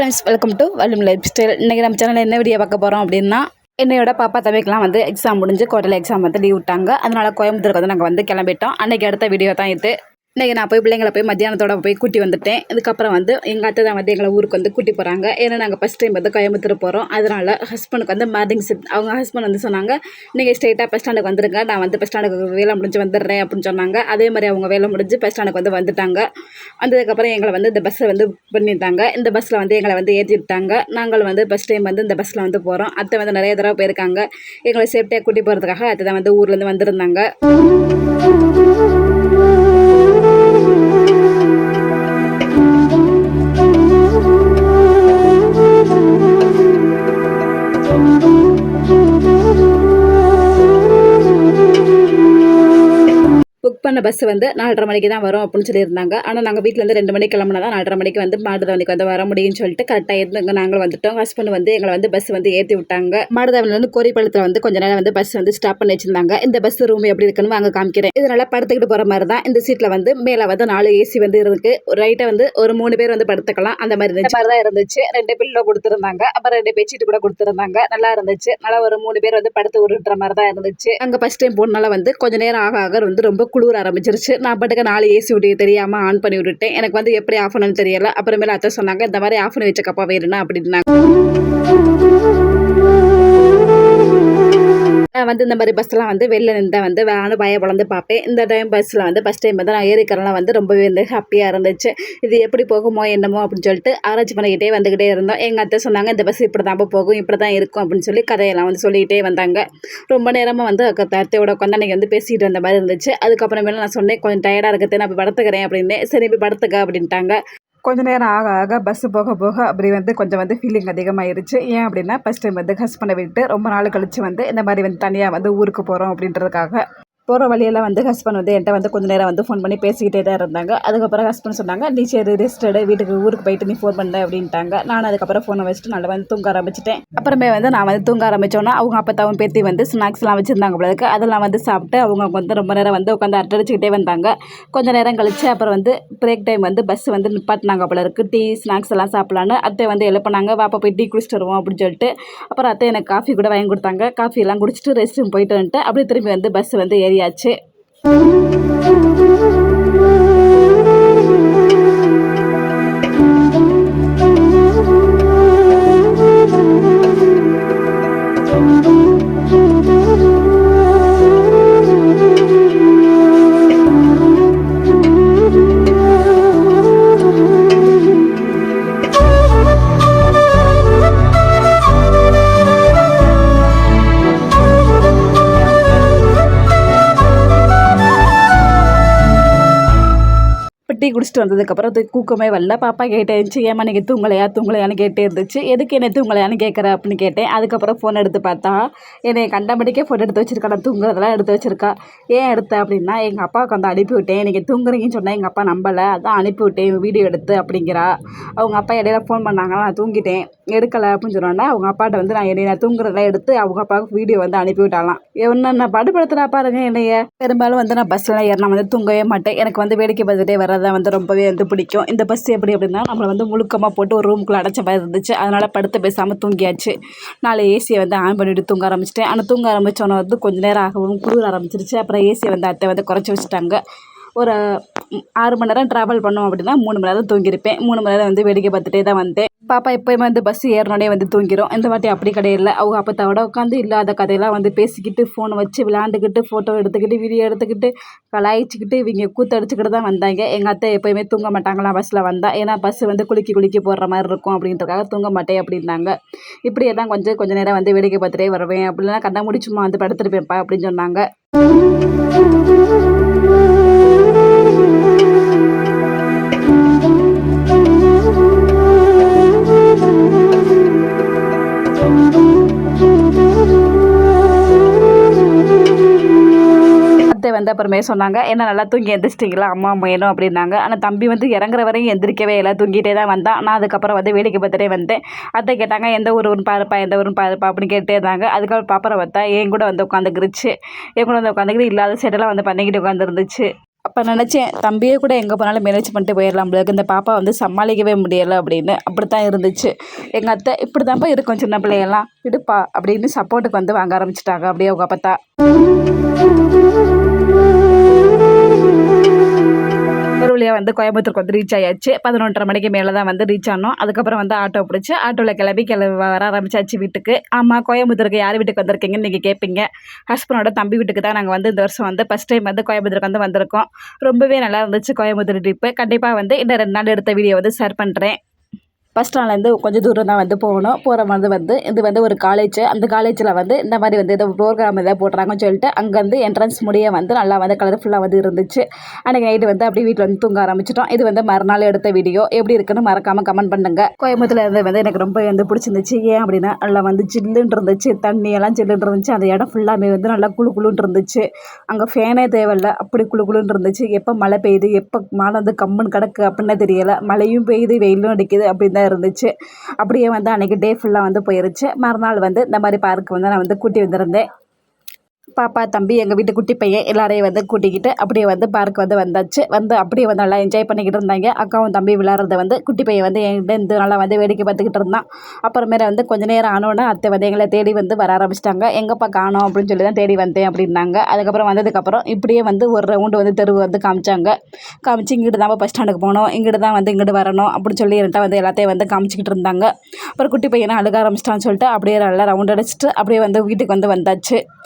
Friends welcome to வல்லும் life style இன்றைக்கி நம்ம சேனலில் என்ன வீடியோ பார்க்க போகிறோம் அப்படின்னா என்னையோட பாப்பா தம்பிக்கெலாம் வந்து எக்ஸாம் முடிஞ்சு கோட்டையில் எக்ஸாம் வந்து லீவ் விட்டாங்க. அதனால் கோயம்புத்தூருக்கு வந்து நாங்கள் வந்து கிளம்பிட்டோம். அன்றைக்கி அடுத்த வீடியோ தான் இது. இன்றைக்கி நான் போய் பிள்ளைங்களை போய் மத்தியானத்தோட போய் கூட்டி வந்துட்டேன். இதுக்கப்புறம் வந்து எங்கள் அத்தை தான் வந்து எங்களை ஊருக்கு வந்து கூட்டி போகிறாங்க ஏன்னா நாங்கள் ஃபஸ்ட் டைம் வந்து கோயம்புத்தூர் போகிறோம் அதனால் ஹஸ்பண்டுக்கு வந்து மார்னிங் ஷிஃப்ட் அவங்க ஹஸ்பண்ட் வந்து சொன்னாங்க நீங்கள் ஸ்ட்ரெயிட்டாக பஸ் ஸ்டாண்டுக்கு வந்துருங்க. நான் வந்து பஸ் ஸ்டாண்டுக்கு வேலை முடிஞ்சு வந்துடுறேன் அப்படின்னு சொன்னாங்க. அதே மாதிரி அவங்க வேலை முடிஞ்சு பஸ் ஸ்டாண்டுக்கு வந்து வந்துட்டாங்க. வந்ததுக்கப்புறம் எங்களை வந்து இந்த பஸ்ஸை வந்து புக் பண்ணிட்டாங்க. இந்த பஸ்ஸில் வந்து எங்களை வந்து ஏற்றி விட்டாங்க. நாங்கள் வந்து ஃபஸ்ட் டைம் வந்து இந்த பஸ்ஸில் வந்து போகிறோம் அத்தை வந்து நிறைய தடவை போயிருக்காங்க. எங்களை சேஃப்டியாக கூட்டி போகிறதுக்காக அத்தை தான் வந்து ஊர்லேருந்து வந்திருந்தாங்க. புக் பஸ் வந்து நாலரை மணிக்கு தான் வரும் அப்படின்னு சொல்லியிருந்தாங்க. ஆனால் நாங்கள் வீட்டிலேருந்து ரெண்டு மணிக்கு கிளம்புனா தான் நாலரை மணிக்கு வந்து மாடுதவனிக்கு வந்து வர முடியும்னு சொல்லிட்டு கரெக்டாக இருந்தவங்க நாங்கள் வந்துட்டோம். ஹஸ்பண்ட் வந்து எங்களை வந்து பஸ் வந்து ஏற்றி விட்டாங்க. மாடுதவனிலேருந்து கோரிப்பாளத்தில் வந்து கொஞ்ச நேரம் வந்து பஸ் வந்து ஸ்டாப் பண்ணி வச்சிருந்தாங்க. இந்த பஸ் ரூம் எப்படி இருக்குன்னு அங்கே காமிக்கிறேன். இதனால படுத்துக்கிட்டு போகிற மாதிரி தான் இந்த சீட்டில் வந்து மேலே வந்து நாலு ஏசி வந்து இருக்கு. ரைட்டாக வந்து ஒரு மூணு பேர் வந்து படுத்துக்கலாம். அந்த மாதிரி இருந்துச்சு. மாதிரி தான் இருந்துச்சு. ரெண்டு பில்லோ கொடுத்துருந்தாங்க. அப்புறம் ரெண்டு பெட்ஷீட் கூட கொடுத்துருந்தாங்க. நல்லா இருந்துச்சு. நல்லா ஒரு மூணு பேர் வந்து படுத்து உருட்டுற மாதிரி தான் இருந்துச்சு. அங்கே ஃபஸ்ட் டைம் போனால வந்து கொஞ்ச நேரம் ஆக ஆக வந்து ரொம்ப குளிர ஆரம்பிச்சிருச்சு. நான் பாட்டுக்கு நாலு ஏசி விட்டு தெரியாமல் ஆன் பண்ணி விட்டுட்டேன். எனக்கு வந்து எப்படி ஆஃப் பண்ணணும்னு தெரியல. அப்புறமேல அத்தை சொன்னாங்க இந்த மாதிரி ஆஃப் பண்ணி வச்ச கப்பா வேணும்னா அப்படின்னாங்க. வந்து இந்த மாதிரி பஸ்லாம் வந்து வெளில நின்று வந்து நானும் பய வளர்ந்து பார்ப்பேன். இந்த டைம் பஸ்ஸில் வந்து ஃபஸ்ட் டைம் வந்து நான் ஏறிக்கிறலாம் வந்து ரொம்பவே வந்து ஹாப்பியாக இருந்துச்சு. இது எப்படி போகுமோ என்னமோ அப்படின்னு சொல்லிட்டு ஆராய்ச்சி பண்ணிக்கிட்டே வந்துக்கிட்டே இருந்தோம். எங்கள் அத்தை சொன்னாங்க இந்த பஸ் இப்படி தான் போகும் இப்படி தான் இருக்கும் அப்படின்னு சொல்லி கதையெல்லாம் வந்து சொல்லிக்கிட்டே வந்தாங்க. ரொம்ப நேரமாக வந்து அத்தையோட உட்காந்து அன்றைக்கி வந்து பேசிகிட்டு இருந்த மாதிரி இருந்துச்சு. அதுக்கப்புறமேல நான் சொன்னேன் கொஞ்சம் டயர்டாக இருக்கிறது நான் இப்போ படுத்துக்கிறேன் அப்படின்னு சரி இப்போ படுத்துக்க அப்படின்ட்டாங்க. கொஞ்ச நேரம் ஆக ஆக பஸ்ஸு போக போக அப்படி வந்து கொஞ்சம் வந்து ஃபீலிங் அதிகமாகிருச்சு ஏன் அப்படின்னா ஃபஸ்ட் டைம் வந்து ஹஸ்பண்டை விட்டு ரொம்ப நாள் கழித்து வந்து இந்த மாதிரி வந்து தனியாக வந்து ஊருக்கு போகிறோம் அப்படின்றதுக்காக. போகிற வழியெல்லாம் வந்து ஹஸ்பண்ட் வந்து என்கிட்ட வந்து கொஞ்ச நேரம் வந்து ஃபோன் பண்ணி பேசிக்கிட்டே தான் இருந்தாங்க. அதுக்கப்புறம் ஹஸ்பண்ட் சொன்னாங்க நீ சரி ரெஸ்டடு வீட்டுக்கு ஊருக்கு போயிட்டு நீ ஃபோன் பண்ண அப்படின்ட்டாங்க. நான் அதுக்கப்புறம் ஃபோனை வச்சுட்டு நல்லா வந்து தூங்க ஆரம்பிச்சிட்டேன். அப்புறமே வந்து நான் வந்து தூங்க ஆரம்பித்தோன்னா அவங்க அப்பத்தாவும் பேத்தி வந்து ஸ்நாக்ஸ்லாம் வச்சுருந்தாங்க போலருக்கு அதெல்லாம் வந்து சாப்பிட்டு அவங்க வந்து ரொம்ப நேரம் வந்து உட்காந்து அட்டடிச்சுக்கிட்டே வந்தாங்க. கொஞ்சம் நேரம் கழிச்சு அப்புறம் வந்து பிரேக் டைம் வந்து பஸ் வந்து நிப்பாட்டினாங்க போல இருக்குது டீ ஸ்நாக்ஸ் எல்லாம் சாப்பிடலான்னு. அத்தை வந்து எழுப்பினாங்க வாப்பா போய் டீ குடிச்சிட்டு வருவோம் அப்படின்னு சொல்லிட்டு. அப்புறம் அத்தை எனக்கு காஃபி கூட வாங்கி கொடுத்தாங்க. காஃபி எல்லாம் குடிச்சிட்டு ரெஸ்ட் ரூம் போயிட்டு வந்துட்டு அப்படியே திரும்பி வந்து பஸ் வந்து ஏறி இப்போ டீ குடிச்சிட்டு வந்ததுக்கப்புறம் அது தூக்கமே வரல. பாப்பா கேட்டேன்ச்சு ஏமா நீங்கள் தூங்கலையா? தூங்கலையான்னு கேட்டே இருந்துச்சு. எதுக்கு என்ன தூங்கலையான்னு கேட்குற அப்படின்னு கேட்டேன். அதுக்கப்புறம் ஃபோன் எடுத்து பார்த்தா என்னை கண்டபடிக்கே ஃபோன் எடுத்து வச்சிருக்கா. நான் தூங்குறதெல்லாம் எடுத்து வச்சிருக்கா. ஏன் எடுத்த? அப்படின்னா எங்கள் அப்பாவுக்கு வந்து அனுப்பி விட்டேன். நீங்கள் தூங்குறீங்கன்னு சொன்னால் எங்கள் அப்பா நம்பலை. அதான் அனுப்பி விட்டேன். வீடியோ எடுத்து அப்படிங்கிறா. அவங்க அப்பா இடையில ஃபோன் பண்ணாங்க நான் தூங்கிட்டேன். எடுக்கலை அப்படின்னு சொன்னோன்னா அவங்க அப்பாட்ட வந்து நான் என்னை நான் தூங்குறதெல்லாம் எடுத்து அவங்க அப்பாவுக்கு வீடியோ வந்து அனுப்பி விட்டாலாம் என்ன படுப்படுத்துகிறா பாருங்க என்னைய? பெரும்பாலும் வந்து நான் பஸ்ஸில் ஏறினா வந்து தூங்கவே மாட்டேன். எனக்கு வந்து வேடிக்கை பார்த்துட்டே வரதான் வந்து ரொம்பவே வந்து பிடிக்கும். இந்த பஸ் எப்படி அப்படின்னா நம்மளை வந்து முழுக்கமாக போட்டு ஒரு ரூமுக்குள்ளே அடைச்ச மாதிரி இருந்துச்சு. அதனால் படுத்து பேசாமல் தூங்கியாச்சு. நாலு ஏசியை வந்து ஆன் பண்ணிட்டு தூங்க ஆரம்பிச்சிட்டேன். ஆனால் தூங்க ஆரம்பித்தோன்னே வந்து கொஞ்ச நேரம் ஆகவும் குளிர ஆரம்பிச்சிருச்சு. அப்புறம் ஏசியை வந்து அத்தை வந்து குறைச்சி வச்சுட்டாங்க. ஒரு ஆறு மணி நேரம் ட்ராவல் பண்ணோம் அப்படின்னா மூணு மணி நேரம் தூங்கியிருப்பேன். மூணு மணி நேரம் வந்து வேடிக்கை பார்த்துட்டே தான் வந்தேன். பாப்பா எப்போயுமே வந்து பஸ் ஏறினோடனே வந்து தூங்கிடும் இந்த வாட்டி அப்படி கிடையாது அவங்க அப்பத்தாவோட உட்காந்து இல்லாத கதையெல்லாம் வந்து பேசிக்கிட்டு ஃபோனை வச்சு விளாண்டுக்கிட்டு ஃபோட்டோ எடுத்துக்கிட்டு வீடியோ எடுத்துக்கிட்டு கலாய்ச்சிக்கிட்டு இவங்க கூத்தடிச்சுக்கிட்டு தான் வந்தாங்க. எங்கள் அத்தை எப்போயுமே தூங்க மாட்டாங்களாம் பஸ்ஸில் வந்தால் ஏன்னா பஸ் வந்து குலுக்கி குலுக்கி போடுற மாதிரி இருக்கும் அப்படின்றதுக்காக தூங்க மாட்டேன் அப்படின்னாங்க. இப்படி எல்லாம் கொஞ்சம் கொஞ்ச நேரம் வந்து வேடிக்கை பார்த்துட்டே வருவேன். அப்படின்னா கண்ணை முடிச்சுமா வந்து படுத்துருப்பேன்ப்பா அப்படின்னு சொன்னாங்க. வந்து அப்புறமே சொன்னாங்க என்ன நல்லா தூங்கி எந்திரிச்சிட்டிங்களா? அம்மா வேணும் அப்படின்னாங்க. ஆனால் தம்பி வந்து இறங்குற வரையும் எந்திரிக்கவே இல்லை. தூங்கிட்டே தான் வந்தான் நான் அதுக்கப்புறம் வந்து வேடிக்கை பார்த்துட்டே வந்தேன். அத்தை கேட்டாங்க எந்த ஊருன்னு பாருப்பா எந்த ஊருன்னு பாருப்பா? அப்படின்னு கேட்டே இருந்தாங்க. அதுக்கப்புறம் பாப்பரை பார்த்தா என் கூட வந்து உட்காந்துக்கிருச்சு. என் கூட வந்து உட்காந்துக்கிட்டு இல்லாத சைடெல்லாம் வந்து பண்ணிக்கிட்டு உட்காந்துருந்துச்சு. அப்போ நினச்சேன் தம்பியே கூட எங்கே போனாலும் மேனேஜ் பண்ணிட்டு போயிடலாம் போல இந்த பாப்பா வந்து சமாளிக்கவே முடியலை அப்படின்னு. அப்படி தான் இருந்துச்சு. எங்கள் அத்தை இப்படி தான்ப்பா இருக்கும் சின்ன பிள்ளையெல்லாம். விடுப்பா. அப்படின்னு சப்போர்ட்டுக்கு வந்து வாங்க ஆரம்பிச்சிட்டாங்க. அப்படியே அவங்க அப்பத்தா. வந்து கோயம்புத்தூருக்கு வந்து ரீச் ஆயாச்சு. பதினொன்றரை மணிக்கு மேலே தான் வந்து ரீச் ஆனோம். அதுக்கப்புறம் வந்து ஆட்டோ பிடிச்சி ஆட்டோவில் கிளம்பி கிளம்பி வர ஆரம்பிச்சாச்சு வீட்டுக்கு. ஆமாம் கோயம்புத்தூருக்கு யார் வீட்டுக்கு வந்திருக்கீங்கன்னு நீங்கள் கேட்பீங்க ஹஸ்பண்டோட தம்பி வீட்டுக்கு தான் நாங்கள் வந்து இந்த வருஷம் வந்து ஃபஸ்ட் டைம் வந்து கோயம்புத்தூருக்கு வந்து வந்திருக்கோம். ரொம்பவே நல்லா இருந்துச்சு கோயம்புத்தூர் ட்ரிப்பு கண்டிப்பாக வந்து இன்னும் ரெண்டு நாள் எடுத்த வீடியோ வந்து ஷேர் பண்ணுறேன் பஸ் ஸ்டாண்ட்லேருந்து கொஞ்சம் தூரம் தான் வந்து போகணும். போகிற மாதிரி வந்து இது வந்து ஒரு காலேஜ் அந்த காலேஜில் வந்து இந்த மாதிரி வந்து ஏதோ ப்ரோக்ராம் ஏதாவது போடுறாங்கன்னு சொல்லிட்டு அங்கேருந்து என்ட்ரன்ஸ் முடிய வந்து நல்லா வந்து கலர்ஃபுல்லாக வந்து இருந்துச்சு. அன்றைக்கி நைட்டு வந்து அப்படியே வீட்டில் வந்து தூங்க ஆரம்பிச்சிட்டோம். இது வந்து மறுநாள் எடுத்த வீடியோ எப்படி இருக்குன்னு மறக்காமல் கமெண்ட் பண்ணுங்கள் கோயம்புத்தூர்ல இருந்து வந்து எனக்கு ரொம்ப வந்து பிடிச்சிருந்துச்சு. ஏன் அப்படின்னா நல்லா வந்து ஜில்லுன்னு இருந்துச்சு. தண்ணி எல்லாம் ஜில்லுன்னு இருந்துச்சு. அந்த இடம் ஃபுல்லாமே வந்து நல்லா குளு குளுன்னு இருந்துச்சு. அங்கே ஃபேனே தேவையில்ல. அப்படி குளு குளுன்னு இருந்துச்சு. எப்போ மழை பெய்யுது? எப்போ மழை வந்து கம்முன்னு கிடக்கு? அப்படின்னு தெரியலை. மழையும் பெய்யுது வெயிலும் அடிக்குது. அப்படின்னு தான் இருந்துச்சு. அப்படியே வந்து அன்றைக்கி டே ஃபுல்லாக வந்து போயிருச்சு. மறுநாள் வந்து இந்த மாதிரி பார்க்கு வந்து நான் வந்து கூட்டி வந்திருந்தேன். பாப்பா தம்பி எங்கள் வீட்டு குட்டி பையன் எல்லாரையும் வந்து கூட்டிக்கிட்டு அப்படியே வந்து பார்க் வந்து வந்தாச்சு. வந்து அப்படியே வந்து நல்லா என்ஜாய் பண்ணிக்கிட்டு இருந்தாங்க. அக்காவும் தம்பி விளாட்றத வந்து குட்டி பையன் வந்து என்கிட்ட இருந்து நல்லா வந்து வேடிக்கை பார்த்துக்கிட்டு இருந்தான். அப்புறமேல வந்து கொஞ்ச நேரம் ஆனோன்னே அத்தை வந்து எங்களை தேடி வந்து வர ஆரம்பிச்சிட்டாங்க. எங்கப்பா காணோம் அப்படின்னு சொல்லி தான் தேடி வந்தேன் அப்படின்னாங்க. அதுக்கப்புறம் வந்ததுக்கப்புறம் இப்படியே வந்து ஒரு ரவுண்டு வந்து தெருவு வந்து காமிச்சாங்க. காமிச்சு இங்கிட்டு தான் பஸ் ஸ்டாண்டுக்கு போகணும் இங்கிட்டு தான் வந்து இங்கிட்டு வரணும் அப்படின்னு சொல்லி என்கிட்ட வந்து எல்லாத்தையும் வந்து காமிச்சிக்கிட்டு இருந்தாங்க. அப்புறம் குட்டி பையனை அழுக ஆரம்பிச்சிட்டான்னு சொல்லிட்டு அப்படியே நல்லா ரவுண்ட் அடிச்சிட்டு அப்படியே வந்து வீட்டுக்கு வந்து வந்தாச்சு.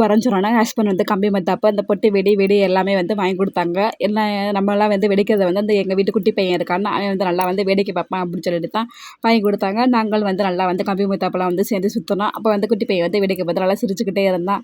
நாங்கள் வரேன்னு ஹஸ்பண்ட் வந்து கம்பி மத்தாப்பு அந்த பொட்டி வெடி வெடி எல்லாமே வந்து வாங்கி கொடுத்தாங்க. என்ன நம்மளாம் வந்து வெடிக்கிறத வந்து அந்த எங்கள் வீட்டு குட்டி பையன் இருக்கான்னு அவன் வந்து நல்லா வந்து வேடிக்கை பார்ப்பான் அப்படின்னு சொல்லிட்டு தான் வாங்கி கொடுத்தாங்க. நாங்கள் வந்து நல்லா வந்து கம்பி மத்தாப்பெல்லாம் வந்து சேர்ந்து சுற்றினோம் அப்போ வந்து குட்டி பையன் வந்து வேடிக்கை பார்த்து நல்லா சிரிச்சுக்கிட்டே இருந்தான்.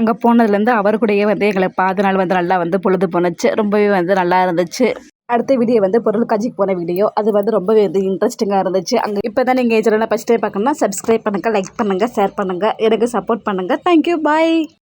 அங்கே போனதுலேருந்து அவர் கூடயே வந்து எங்களை பாத நாள் வந்து நல்லா வந்து பொழுது போணுச்சு. ரொம்பவே வந்து நல்லா இருந்துச்சு. அடுத்த வீடியோ வந்து பொருள் காட்சிக்கு போன வீடியோ. அது வந்து ரொம்பவே வந்து இன்ட்ரெஸ்டிங்காக இருந்துச்சு. அங்கே இப்போ தான் நீங்கள் சேனலை ஃபஸ்ட் டைம் பார்க்கணும்னா சப்ஸ்கிரைப் பண்ணுங்கள் லைக் பண்ணுங்கள் ஷேர் பண்ணுங்கள் எனக்கு சப்போர்ட் பண்ணுங்கள் தேங்க்யூ பாய்